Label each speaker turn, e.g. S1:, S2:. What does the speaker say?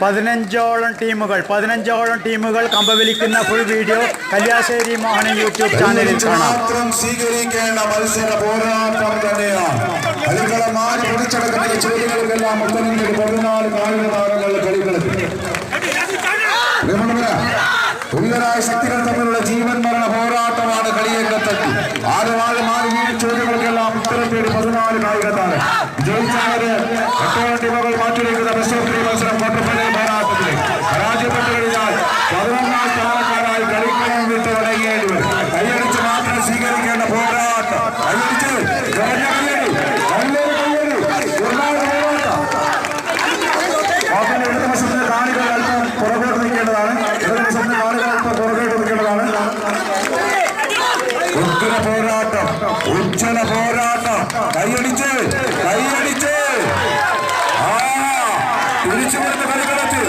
S1: പതിനഞ്ചോളം ടീമുകൾ പതിനഞ്ചോളം ടീമുകൾ കമ്പവലിക്കുന്ന full video Kalliasseri Mohanan YouTube ചാനലിൽ കാണാം.
S2: സ്വീകരിക്കേണ്ട മത്സര പോരാട്ടം തന്നെയാണ്. കളികളെ മാറി പിടിച്ചടക്കുന്ന ചോദ്യങ്ങൾക്കെല്ലാം മുത്തനത്തിൽ പതിനാല് കായിക താരങ്ങൾ പ്രിയമുള്ളവരെ, തുല്യരായ ശക്തികൾ തമ്മിലുള്ള ജീവൻ മരണ പോരാട്ടമാണ് കളിയേക്കത്തട്ടി ആദ്യമായി മാറി വീഴും ചോദ്യങ്ങൾക്കെല്ലാം ഉത്തരം തേടി പതിനാല് കായിക താരം ജയിച്ചവര് എട്ടോളം ടീമുകൾ മാറ്റിവെക്കുന്ന ബെസ്റ്റ് ഉജ്ജല പോരാട്ടം ഉജ്ജ്വല പോരാട്ടം. കൈയടിച്ച് കൈയടിച്ച്. ആ തിരിച്ചു വരുന്ന കളികളത്തിൽ